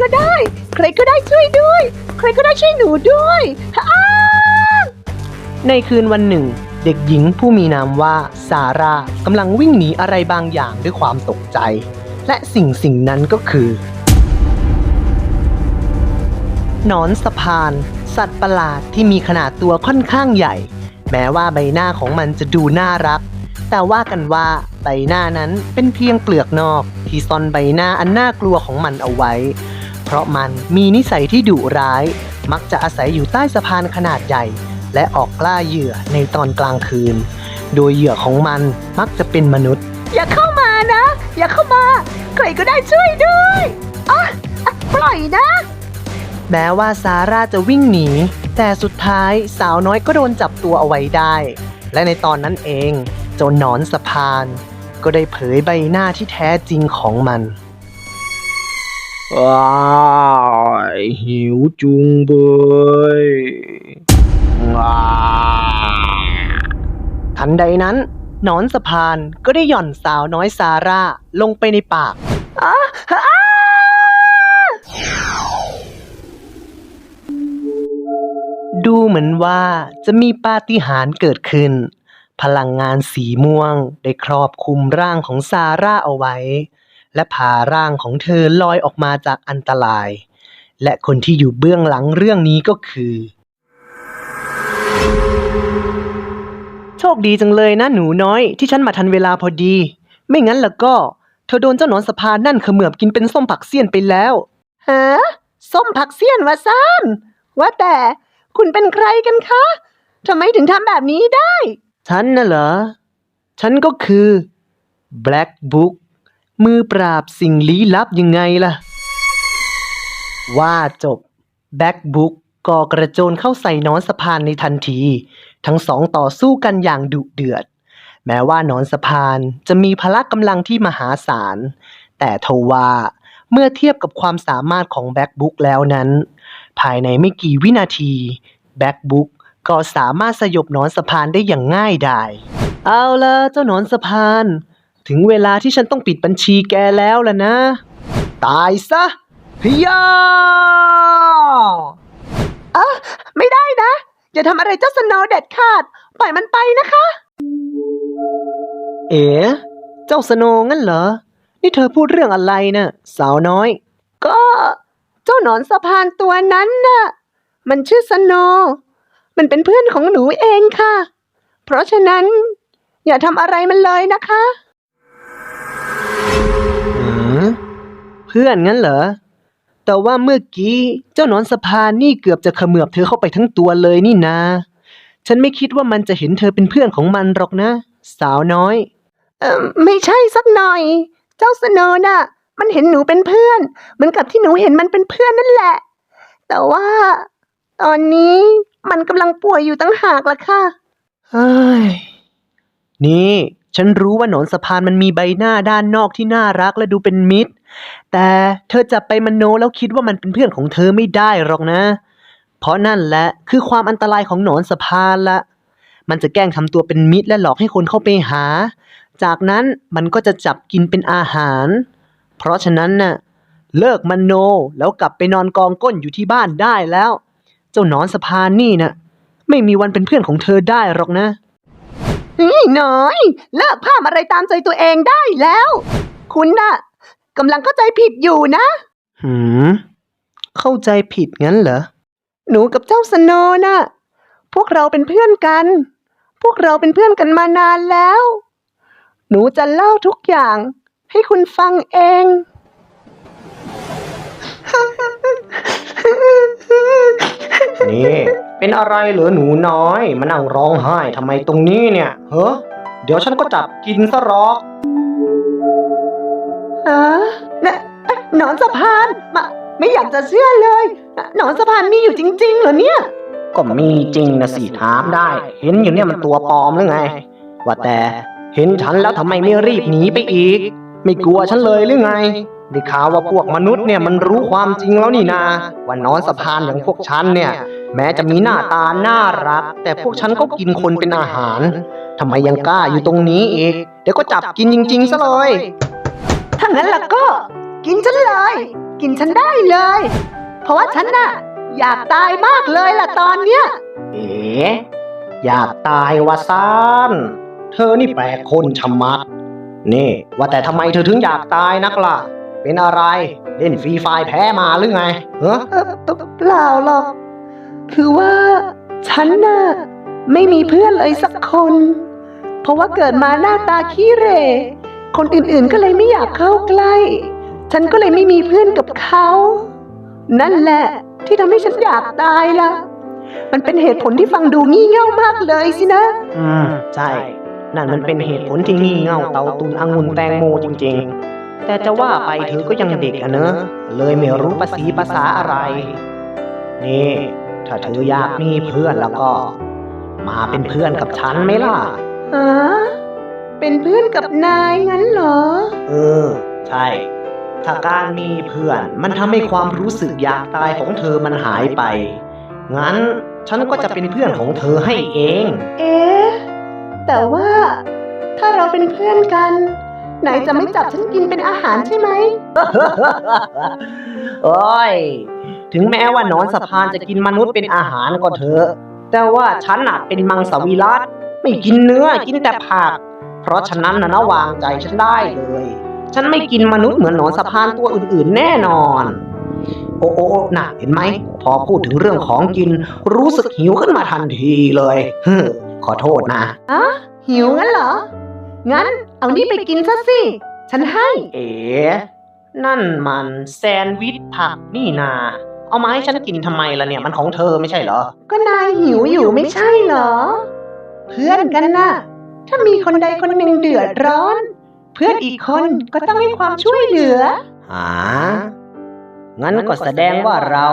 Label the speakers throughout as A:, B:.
A: ก็ได้ ใครก็ได้ช่วยด้วย ใครก็ได้ช่วยหนูด้วยอ้า
B: ในคืนวันหนึ่ง เด็กหญิงผู้มีนามว่าซาร่ากำลังวิ่งหนีอะไรบางอย่างด้วยความตกใจ และสิ่งสิ่งนั้นก็คือหนอนสะพาน สัตว์ประหลาดที่มีขนาดตัวค่อนข้างใหญ่ แม้ว่าใบหน้าของมันจะดูน่ารัก แต่ว่ากันว่าใบหน้านั้นเป็นเพียงเปลือกนอก ที่ซ่อนใบหน้าอันน่ากลัวของมันเอาไว้ เพราะมันมีนิสัยที่ดุร้าย มักจะอาศัยอยู่ใต้สะพานขนาดใหญ่ และออกล่าเหยื่อในตอนกลางคืน โดยเหยื่อของมันมักจะเป็นมนุษย์
A: อย่าเข้ามานะ อย่าเข้ามา ใครก็ได้ช่วยด้วยอะอะปล่อยนะ
B: แม้ว่าซาร่าจะวิ่งหนี แต่สุดท้ายสาวน้อยก็โดนจับตัวเอาไว้ได้ และในตอนนั้นเองเจ้าหนอนสะพาน ก็ได้เผยใบหน้าที่แท้จริงของมัน ว้ายหิวจุงเบยว้าทันใดนั้นหนอนสะพานก็ได้หย่อนสาวน้อยซาร่าลงไปในปากดูเหมือนว่าจะมีปาฏิหาริย์เกิดขึ้น พลังงานสีม่วงได้ครอบคลุมร่างของซาร่าเอาไว้ และพาร่างของเธอลอยออกมาจากอันตราย และคนที่อยู่เบื้องหลังเรื่องนี้ก็คือ โชคดีจังเลยนะหนูน้อยที่ฉันมาทันเวลาพอดี ไม่งั้นล่ะก็ เธอโดนเจ้าหนอนสะพานนั่นเขมือบกินเป็นส้มผักเสี้ยนไปแล้ว
A: ฮะส้มผักเสี้ยนวะซ่านว่าแต่คุณเป็นใครกันคะทำไมถึงทำแบบนี้ได้
B: ฉันน่ะเหรอ ฉันก็คือ Black Book มือปราบสิ่งลี้ลับยังไงล่ะ ว่าจบ Black Book ก่อกระโจนเข้าใส่นอนสะพานในทันที ทั้งสองต่อสู้กันอย่างดุเดือด แม้ว่านอนสะพานจะมีพละกำลังที่มหาศาล แต่ทว่าเมื่อเทียบกับความสามารถของ Black Book แล้วนั้น ภายในไม่กี่วินาทีแบ็กบุ๊กก็สามารถสยบนอนสะพานได้อย่างง่ายดาย เอาละเจ้านอนสะพาน ถึงเวลาที่ฉันต้องปิดบัญชีแกแล้วล่ะนะ ตายซะฮิยา
A: ไม่ได้นะ อย่าทำอะไรเจ้าสโนว์เด็ดขาด ปล่อยมันไปนะคะ
B: เอ๋เจ้าสโนว์งั้นเหรอ นี่เธอพูดเรื่องอะไรนะ่ะสาวน้อย
A: ก็เจ้าหนอนสะพานตัวนั้นน่ะ มันชื่อสโนว์มันเป็นเพื่อนของหนูเองค่ะ เพราะฉะนั้น อย่าทำอะไรมันเลยนะคะ
B: เพื่อนงั้นเหรอ แต่ว่าเมื่อกี้เจ้าหนอนสะพานนี่เกือบจะเขมือบเธอเข้าไปทั้งตัวเลยนี่นา ฉันไม่คิดว่ามันจะเห็นเธอเป็นเพื่อนของมันหรอกนะ สาวน้อย
A: เออไม่ใช่สักหน่อย เจ้าสโนว์น่ะ มันเห็นหนูเป็นเพื่อนเหมือนกับที่หนูเห็นมันเป็นเพื่อนนั่นแหละ แต่ว่า ตอนนี้มันกำลังป่วยอยู่ตั้งหากล่ะค่ะ
B: เฮ้ย นี่ ฉันรู้ว่าหนอนสะพานมันมีใบหน้าด้านนอกที่น่ารักและดูเป็นมิตร แต่เธอจะไปมโนแล้วคิดว่ามันเป็นเพื่อนของเธอไม่ได้หรอกนะ เพราะนั่นแหละคือความอันตรายของหนอนสะพานละมันจะแกล้งทำตัวเป็นมิตรและหลอกให้คนเข้าไปหา จากนั้นมันก็จะจับกินเป็นอาหาร เพราะฉะนั้นน่ะเลิกมโนแล้วกลับไปนอนกองก้นอยู่ที่บ้านได้แล้ว เจ้าหนอนสะพานนี่น่ะไม่มีวันเป็นเพื่อนของเธอได้หรอกนะ
A: นี่น้อย เลิกภาพอะไรตามใจตัวเองได้แล้ว คุณน่ะกำลังเข้าใจผิดอยู่นะ
B: หืม เข้าใจผิดงั้นเหรอ
A: หนูกับเจ้าสโนว์น่ะ พวกเราเป็นเพื่อนกัน พวกเราเป็นเพื่อนกันมานานแล้ว หนูจะเล่าทุกอย่าง ให้คุณฟังเอง
B: นี่ เป็นอะไรเหรอหนูน้อย มานั่งร้องไห้ทำไมตรงนี้เนี่ยเฮ้อเดี๋ยวฉันก็จับกินซะหรอก
A: ฮะนะหนอนสะพานมาไม่อยากจะเชื่อเลย หนอนสะพานมีอยู่จริง ๆ เหรอเนี่ย
B: ก็มีจริงนะสิถามได้ เห็นอยู่เนี่ยมันตัวปลอมหรือไง ว่าแต่เห็นฉันแล้วทำไมไม่รีบหนีไปอีก ไม่กลัวฉันเลยหรือไงได้ข่าวว่าพวกมนุษย์เนี่ยมันรู้ความจริงแล้วนี่นาว่านอนสะพานอย่างพวกฉันเนี่ย แม้จะมีหน้าตาน่ารัก แต่พวกฉันก็กินคนเป็นอาหารทำไมยังกล้าอยู่ตรงนี้อีก เดี๋ยวก็จับกินจริงๆซะเลย
A: ฮา
B: งั้นล่ะก็ กินฉันเลย กินฉันได้เลย เพราะว่าฉันน่ะ อยากตายมากเลยล่ะตอนเนี้ย
A: เอ๋อยากตายวะซานเธอนี่แปลกคนชะมัด นี่ ว่าแต่ทำไมเธอถึงอยากตายนักล่ะ เป็นอะไร เล่นฟรีไฟร์แพ้มาหรือไงเฮ้อ
B: เออเปเปล่าหรอก คือว่าฉันน่ะไม่มีเพื่อนเลยสักคน เพราะว่าเกิดมาหน้าตาขี้เหร่คนอื่นๆก็เลยไม่อยากเข้าใกล้ ฉันก็เลยไม่มีเพื่อนกับเขา นั่นแหละที่ทำให้ฉันอยากตายล่ะมันเป็นเหตุผลที่ฟังดูงี่เง่ามากเลยสินะ
A: อืมใช่ นั่นมันเป็นเหตุผลที่งี่เง่าเตาตุนองุ่นแตงโมจริง ๆ แต่จะว่าไปเธอก็ยังเด็กอะเนอะเลยไม่รู้ภาษีภาษาอะไร นี่ ถ้าเธออยากมีเพื่อนแล้วก็ มาเป็นเพื่อนกับฉันไหมล่ะ
B: ฮะเป็นเพื่อนกับนายงั้นเหรอ
A: เออ ใช่ ถ้าการมีเพื่อนมันทำให้ความรู้สึกอยากตายของเธอมันหายไป งั้นฉันก็จะเป็นเพื่อนของเธอให้เอง
B: เอ๊ะ แต่ว่าถ้าเราเป็นเพื่อนกันนายจะไม่จับฉันกินเป็นอาหารใช่ไหม
A: โอ้ย ถึงแม้ว่าหนอนสะพานจะกินมนุษย์เป็นอาหารก็เถอะ แต่ว่าฉันน่ะเป็นมังสวิรัตไม่กินเนื้อกินแต่ผัก เพราะฉะนั้นนะนะวางใจฉันได้เลย ฉันไม่กินมนุษย์เหมือนหนอนสะพานตัวอื่นๆ แน่นอน โอ้โอ้โอ้น่ะเห็นไหม พอพูดถึงเรื่องของกิน รู้สึกหิวขึ้นมาทันทีเลยฮึมขอโทษนะ
B: อะหิวงั้นเหรอ งั้นเอานี่ไปกินซะสิ ฉันให้
A: เอ๋ นั่นมันแซนด์วิชผักนี่นา เอามาให้ฉันกินทำไมล่ะเนี่ยมันของเธอไม่ใช่เหรอ
B: ก็นายหิวอยู่ไม่ใช่เหรอ เพื่อนกันนะถ้ามีคนใดคนหนึ่งเดือดร้อน เพื่อนอีกคนก็ต้องให้ความช่วยเหลือ
A: หางั้นก็แสดงว่าเรา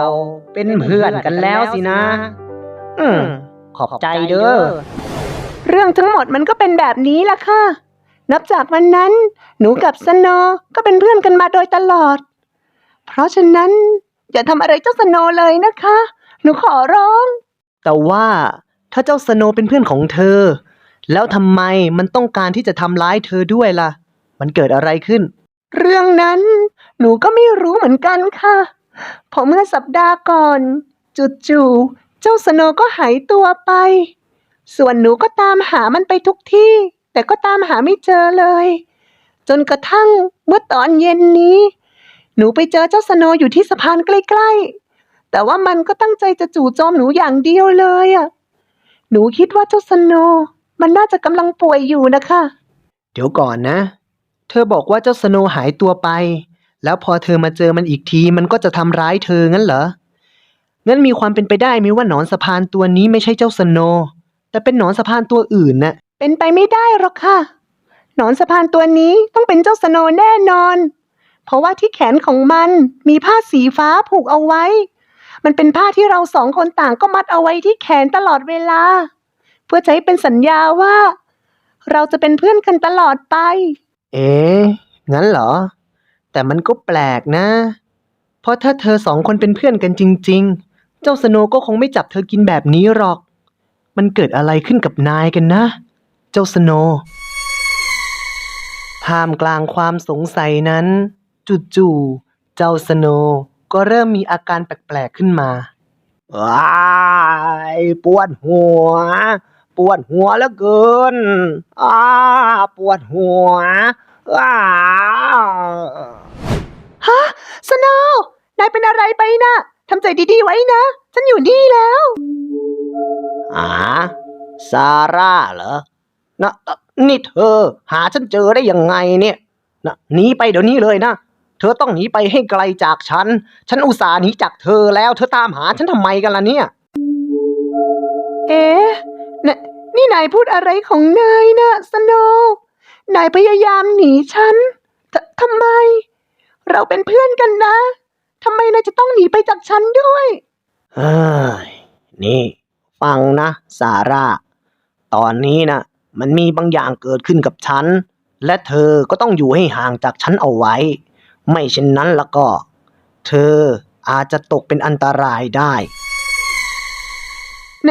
A: เป็นเพื่อนกันแล้วสินะ อืม ขอบใจเด้อ
B: เรื่องทั้งหมดมันก็เป็นแบบนี้ล่ะค่ะ นับจากวันนั้น หนูกับสโนว์ก็เป็นเพื่อนกันมาโดยตลอด เพราะฉะนั้น อย่าทำอะไรเจ้าสโนว์เลยนะคะ หนูขอร้อง
A: แต่ว่าถ้าเจ้าสโนว์เป็นเพื่อนของเธอ แล้วทำไมมันต้องการที่จะทำร้ายเธอด้วยล่ะ มันเกิดอะไรขึ้น
B: เรื่องนั้น หนูก็ไม่รู้เหมือนกันค่ะเพอเมื่อสัปดาห์ก่อน จู่ๆ เจ้าสโนว์ก็หายตัวไป ส่วนหนูก็ตามหามันไปทุกที่ แต่ก็ตามหาไม่เจอเลย จนกระทั่งเมื่อตอนเย็นนี้ หนูไปเจอเจ้าสโนว์อยู่ที่สะพานใกล้ๆ แต่ว่ามันก็ตั้งใจจะจู่โจมหนูอย่างเดียวเลยอะหนูคิดว่าเจ้าสโนว์มันน่าจะกำลังป่วยอยู่นะคะ
A: เดี๋ยวก่อนนะ เธอบอกว่าเจ้าสโนว์หายตัวไป แล้วพอเธอมาเจอมันอีกทีมันก็จะทำร้ายเธองั้นเหรอ งั้นมีความเป็นไปได้ไหมว่าหนอนสะพานตัวนี้ไม่ใช่เจ้าสโนว์แต่เป็นหนอนสะพานตัวอื่นน่ะ
B: เป็นไปไม่ได้หรอกค่ะ หนอนสะพานตัวนี้ต้องเป็นเจ้าสโนว์แน่นอน เพราะว่าที่แขนของมันมีผ้าสีฟ้าผูกเอาไว้ มันเป็นผ้าที่เราสองคนต่างก็มัดเอาไว้ที่แขนตลอดเวลา เพื่อให้เป็นสัญญาว่า เราจะเป็นเพื่อนกันตลอดไป
A: เอ๊งั้นเหรอ แต่มันก็แปลกนะ เพราะถ้าเธอสองคนเป็นเพื่อนกันจริง ๆ เจ้าสโนก็คงไม่จับเธอกินแบบนี้หรอก มันเกิดอะไรขึ้นกับนายกันนะ เจ้าสโนท่ามกลางความสงสัยนั้น จู่ๆเจ้าสโนว์ก็เริ่มมีอาการแปลก ๆ ขึ้นมาว้าย ปวดหัว ปวดหัวแล้วเกิน อ้า ปวดหัว อ้า
B: ฮะสโนว์นายเป็นอะไรไปนะทำใจดีๆไว้นะ ฉันอยู่นี่แล้ว
A: อ่าซาร่าเหรอนะเอ่อนี่เธอ หาฉันเจอได้ยังไงเนี่ยนะหนีไปเดี๋ยวนี้เลยนะ เธอต้องหนีไปให้ไกลจากฉัน ฉันอุตส่าห์หนีจากเธอแล้ว เธอตามหาฉันทำไมกันล่ะเนี่ย
B: เอ๊ะนนี่นายพูดอะไรของนายนะสโนว์นายพยายามหนีฉันททำไม เราเป็นเพื่อนกันนะทำไมนายจะต้องหนีไปจากฉันด้วย
A: เฮ้ยนี่ ฟังนะซาร่า ตอนนี้นะมันมีบางอย่างเกิดขึ้นกับฉัน และเธอก็ต้องอยู่ให้ห่างจากฉันเอาไว้ ไม่เช่นนั้นแล้วก็ เธออาจจะตกเป็นอันตรายได้
B: น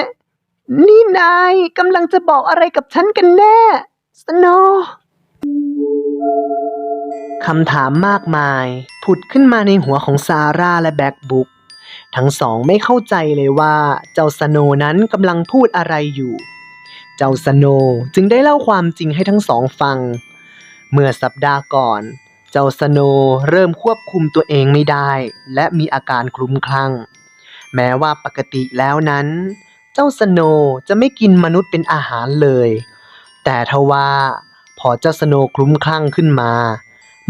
B: นี่นายกำลังจะบอกอะไรกับฉันกันแน่สโนว์
A: คำถามมากมาย ผุดขึ้นมาในหัวของซาร่าและแบ็กบุ๊กทั้งสองไม่เข้าใจเลยว่าเจ้าสโนว์นั้นกำลังพูดอะไรอยู่ เจ้าสโนว์จึงได้เล่าความจริงให้ทั้งสองฟัง เมื่อสัปดาห์ก่อน เจ้าสโนเริ่มควบคุมตัวเองไม่ได้ และมีอาการคลุ้มคลั่ง แม้ว่าปกติแล้วนั้น เจ้าสโนจะไม่กินมนุษย์เป็นอาหารเลย แต่ทว่าพอเจ้าสโนคลุ้มคลั่งขึ้นมา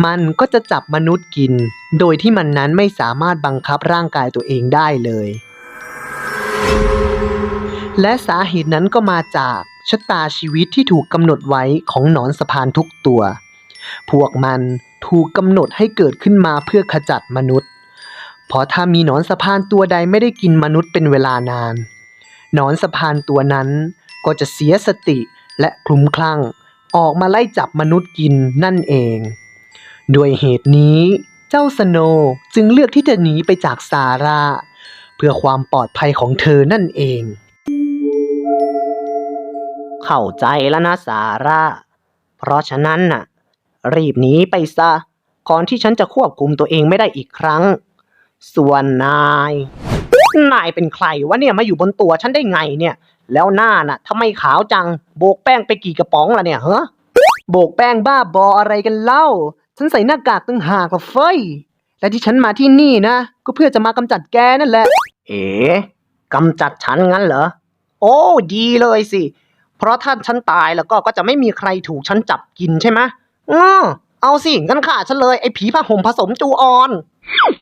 A: มันก็จะจับมนุษย์กิน โดยที่มันนั้นไม่สามารถบังคับร่างกายตัวเองได้เลย และสาเหตุนั้นก็มาจากชะตาชีวิตที่ถูกกำหนดไว้ของหนอนสะพานทุกตัว พวกมันถูกกำหนดให้เกิดขึ้นมาเพื่อขจัดมนุษย์ เพราะถ้ามีหนอนสะพานตัวใดไม่ได้กินมนุษย์เป็นเวลานาน หนอนสะพานตัวนั้นก็จะเสียสติและคลุ้มคลั่ง ออกมาไล่จับมนุษย์กินนั่นเอง ด้วยเหตุนี้เจ้าสโนจึงเลือกที่จะหนีไปจากซาร่า เพื่อความปลอดภัยของเธอนั่นเอง เข้าใจแล้วนะซาร่า เพราะฉะนั้นน่ะ รีบหนีไปซะ ก่อนที่ฉันจะควบคุมตัวเองไม่ได้อีกครั้ง ส่วนนาย นายเป็นใครวะเนี่ยมาอยู่บนตัวฉันได้ไงเนี่ย แล้วหน้าน่ะทำไมขาวจัง โบกแป้งไปกี่กระป๋องละเนี่ยเฮ้โบกแป้งบ้าบออะไรกันเล่า ฉันใส่หน้ากากตั้งหากละเฟ้ย และที่ฉันมาที่นี่นะ ก็เพื่อจะมากำจัดแกนั่นแหละ เอ๋กำจัดฉันงั้นเหรอ โอ้ดีเลยสิ เพราะถ้าฉันตายแล้วก็ก็จะไม่มีใครถูกฉันจับกินใช่ไหม อือเอาสิงั้นฆ่าฉันเลย ไอ้ผีผ้าห่มผสมจูออน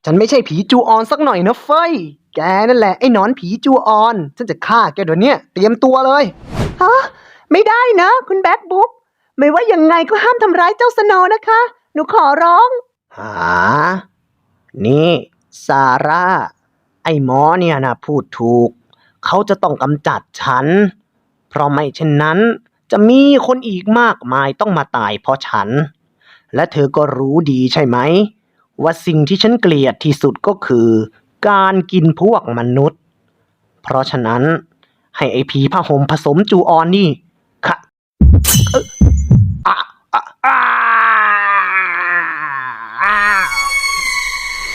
A: ฉันไม่ใช่ผีจูออนสักหน่อยนะเฟ้ย แกนั่นแหละไอ้หนอนผีจูออน ฉันจะฆ่าแกเดี๋ยวนี้เตรียมตัวเลย
B: ฮะ ไม่ได้นะ คุณแบ็กบุ๊กไม่ว่ายังไงก็ห้ามทำร้ายเจ้าสโนว์นะคะ หนูขอร้อง
A: หา นี่ ซาร่า ไอ้หมอเนี่ยนะพูดถูก เขาจะต้องกำจัดฉัน เพราะไม่เช่นนั้น จะมีคนอีกมากมายต้องมาตายเพราะฉัน และเธอก็รู้ดีใช่ไหม ว่าสิ่งที่ฉันเกลียดที่สุดก็คือ การกินพวกมนุษย์ เพราะฉะนั้น ให้ไอ้ผีผ้าห่มผสมจูออนนี่ค่ะเอ่ออะอะอะ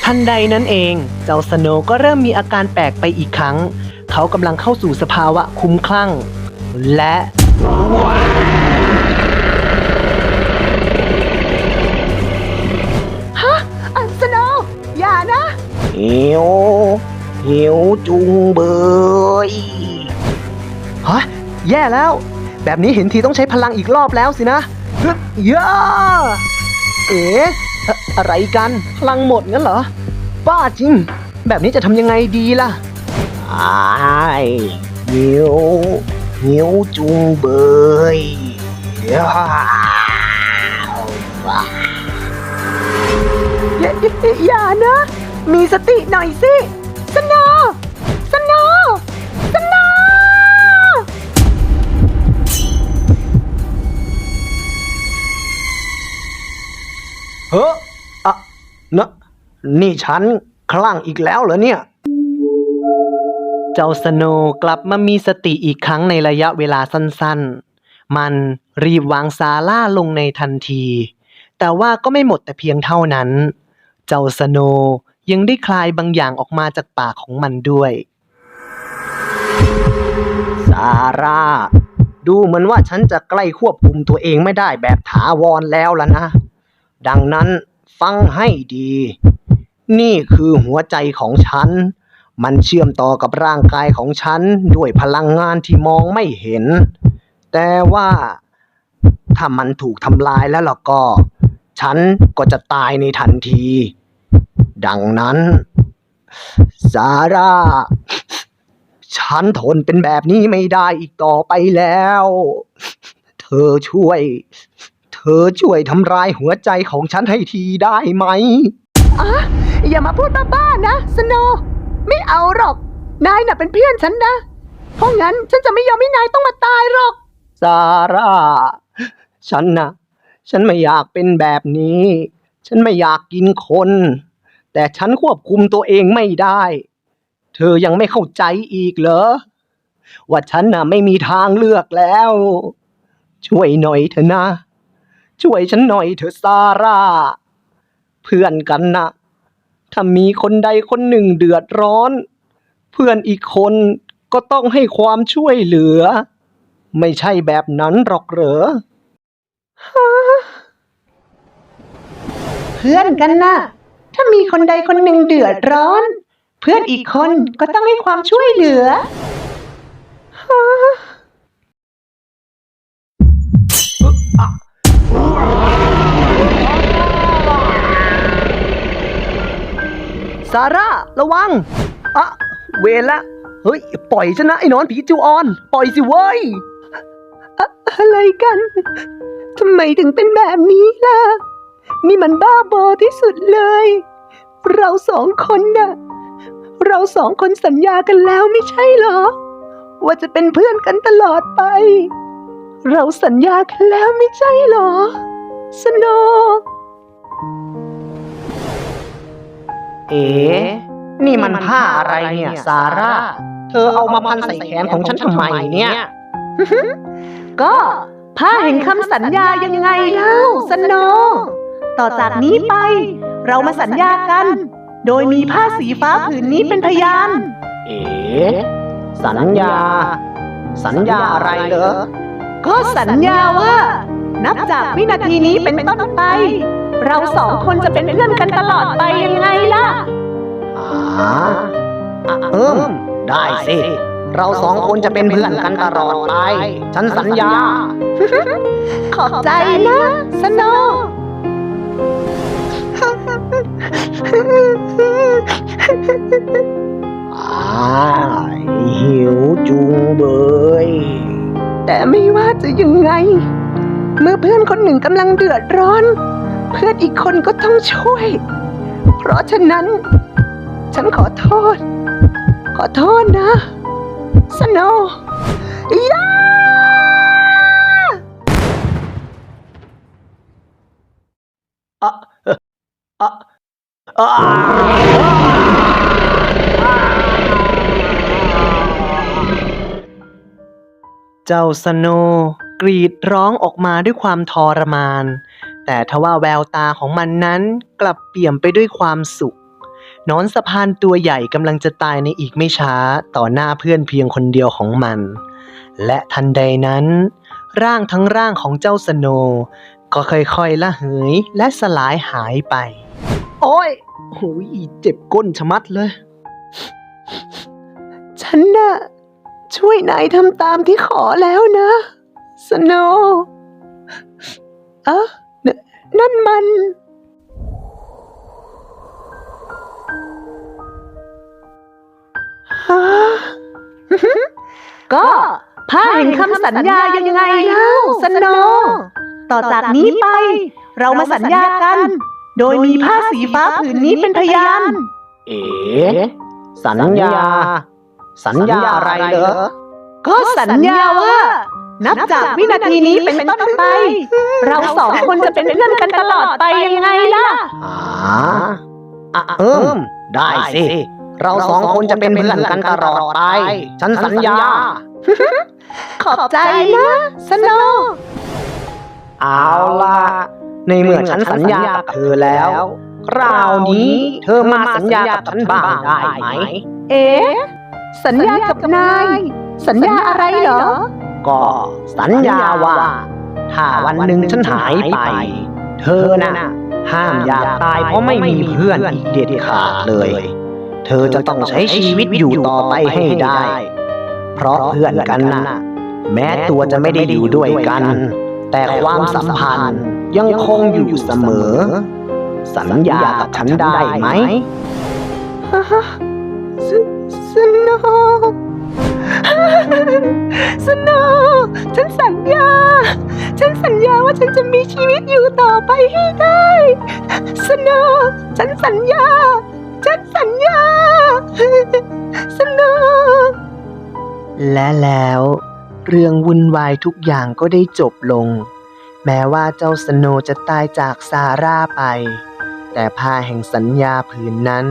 A: ทันใดนั้นเอง เจ้าสโนก็เริ่มมีอาการแปลกไปอีกครั้ง เขากำลังเข้าสู่สภาวะคุ้มคลั่ง และ
B: อันสโนว์อย่านะ
A: หิว หิวจุงเบยฮะ แย่แล้ว แบบนี้เห็นทีต้องใช้พลังอีกรอบแล้วสินะฮึบย่าเอ๋อะอะไรกัน พลังหมดงั้นเหรอ บ้าจริง แบบนี้จะทำยังไงดีล่ะไอ้ายหิว หิวจุงเบยย่า
B: อย่าอย่าอย่านะ มีสติหน่อยสิสโนว์สโนว์สโนว์
A: เฮ้ออะนะนี่ฉันคลั่งอีกแล้วเหรอเนี่ย เจ้าสโนกลับมามีสติอีกครั้งในระยะเวลาสั้นๆ มันรีบวางซาร่าลงในทันที แต่ว่าก็ไม่หมดแต่เพียงเท่านั้น เจ้าสโนยังได้คลายบางอย่างออกมาจากปากของมันด้วยซาร่า ดูเหมือนว่าฉันจะใกล้ควบคุมตัวเองไม่ได้แบบถาวรแล้วล่ะนะ ดังนั้นฟังให้ดี นี่คือหัวใจของฉัน มันเชื่อมต่อกับร่างกายของฉันด้วยพลังงานที่มองไม่เห็น แต่ว่าถ้ามันถูกทำลายแล้วล่ะก็ ฉันก็จะตายในทันที ดังนั้นซาร่า ฉันทนเป็นแบบนี้ไม่ได้อีกต่อไปแล้ว เธอช่วย เธอช่วยทำลายหัวใจของฉันให้ทีได้ไหม
B: อะอย่ามาพูดบ้าๆนะ สโน ไม่เอาหรอก นายน่ะเป็นเพื่อนฉันนะ เพราะงั้นฉันจะไม่ยอมให้นายต้องมาตายหรอก
A: ซาร่า ฉันนะฉันไม่อยากเป็นแบบนี้ ฉันไม่อยากกินคน แต่ฉันควบคุมตัวเองไม่ได้ เธอยังไม่เข้าใจอีกเหรอ ว่าฉันน่ะไม่มีทางเลือกแล้ว ช่วยหน่อยเถอะนะ ช่วยฉันหน่อยเถอะซาร่า เพื่อนกันนะ ถ้ามีคนใดคนหนึ่งเดือดร้อน เพื่อนอีกคนก็ต้องให้ความช่วยเหลือ ไม่ใช่แบบนั้นหรอกเหรอ
B: เพื่อนกันนะถ้ามีคนใดคนหนึ่งเดือดร้อน เพื่อนอีกคนก็ต้องให้ความช่วยเหลือ
A: ซาร่า ระวัง อะ เวรละ เฮ้ย ปล่อยฉันนะไอ้หนอนผีจูออน ปล่อยสิเว้ย
B: อะไรกัน ทำไมถึงเป็นแบบนี้ล่ะ นี่มันบ้าบอที่สุดเลย เราสองคนน่ะ เราสองคนสัญญากันแล้วไม่ใช่เหรอ ว่าจะเป็นเพื่อนกันตลอดไป เราสัญญากันแล้วไม่ใช่เหรอ สโน
A: เอ๋ นี่มันผ้าอะไรเนี่ยซาร่า เธอเอามาพันใส่แขนของฉันทำไมเนี่ย
B: ก็ผ้าแห่งคำสัญญายังไงเล่าสโนว์ต่อจากนี้ไป เรามาสัญญากัน โดยมีผ้าสีฟ้าผืนนี้เป็นพยาน
A: เอ๋สัญญา สัญญาอะไรเหรอ
B: ก็สัญญาว่า นับจากวินาทีนี้เป็นต้นไป เราสองคนจะเป็นเพื่อนกันตลอดไปยังไงล่ะ
A: อ่าอะเอิมได้สิ เราสองคนจะเป็นเพื่อนกันตลอดไป ฉันสัญญา
B: ขอบใจนะสโนว์
A: อ่าหิวจุงเบย
B: แต่ไม่ว่าจะยังไงเมื่อเพื่อน คนหนึ่งกำลังเดือดร้อน เพื่อนอีกคนก็ต้องช่วย เพราะฉะนั้น ฉันขอโทษ ขอโทษนะสโนว์ยา
A: อะเอ่ออะอะเจ้าสโน กรีดร้องออกมาด้วยความทรมาน แต่ทว่าแววตาของมันนั้นกลับเปี่ยมไปด้วยความสุขนอนสะพานตัวใหญ่กำลังจะตายในอีกไม่ช้าต่อหน้าเพื่อนเพียงคนเดียวของมัน และทันใดนั้น ร่างทั้งร่างของเจ้าสโนก็ค่อยๆละเหยและสลายหายไป โอ้ยโอ้ยเจ็บก้นชะมัดเลย
B: ฉันน่ะ ช่วยนายทำตามที่ขอแล้วนะ สโนว์เอะนนั่นมันฮะก็ผ้าแห่งคำสัญญายังไงเล่าสโนว์ต่อจากนี้ไป เรามาสัญญากัน โดยมีผ้าสีฟ้าผืนนี้เป็นพยาน
A: เอ๋สัญญา สัญญาอะไรเหรอ
B: ก็สัญญาว่า นับจากวินาทีนี้เป็นต้นไป เราสองคนจะเป็นเพื่อนกันตลอดไปยังไงล่ะ
A: อ่าอะเอิมได้สิ เราสองคนจะเป็นเพื่อนกันตลอดไป ฉันสัญญา
B: ขอบใจนะสโนว์
A: เอาล่ะ ในเมื่อฉันสัญญากับเธอแล้ว คราวนี้เธอมาสัญญากับฉันบ้างได้ไหม
B: เอ๊ะสัญญากับนาย สัญญาอะไรเหรอ
A: ก็สัญญาว่า ถ้าวันหนึ่งฉันหายไป เธอน่ะ ห้ามอยากตายเพราะไม่มีเพื่อนอีกเด็ดขาดเลย เธอจะต้องใช้ชีวิตอยู่ต่อไปให้ได้ เพราะเพื่อนกันน่ะ แม้ตัวจะไม่ได้อยู่ด้วยกัน แต่ความสัมพันธ์ยังคงอยู่เสมอ สัญญากับฉันได้ไหม
B: สสนว์ ว่าฉันจะมีชีวิตอยู่ต่อไปให้ได้สโนฉันสัญญา ฉันสัญญาสโน
A: และแล้ว เรื่องวุ่นวายทุกอย่างก็ได้จบลง แม้ว่าเจ้าสโนจะตายจากซาร่าไป แต่ผ้าแห่งสัญญาผืนนั้น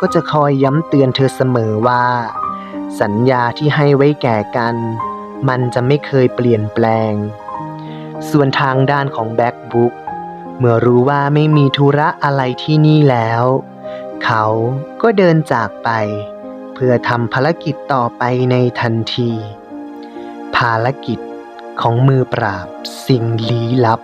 A: ก็จะคอยย้ำเตือนเธอเสมอว่า สัญญาที่ให้ไว้แก่กัน มันจะไม่เคยเปลี่ยนแปลง ส่วนทางด้านของแบ็กบุ๊ก
B: เมื่อรู้ว่าไม่มีธุระอะไรที่นี่แล้ว เขาก็เดินจากไป เพื่อทำภารกิจต่อไปในทันที ภารกิจของมือปราบสิ่งลี้ลับ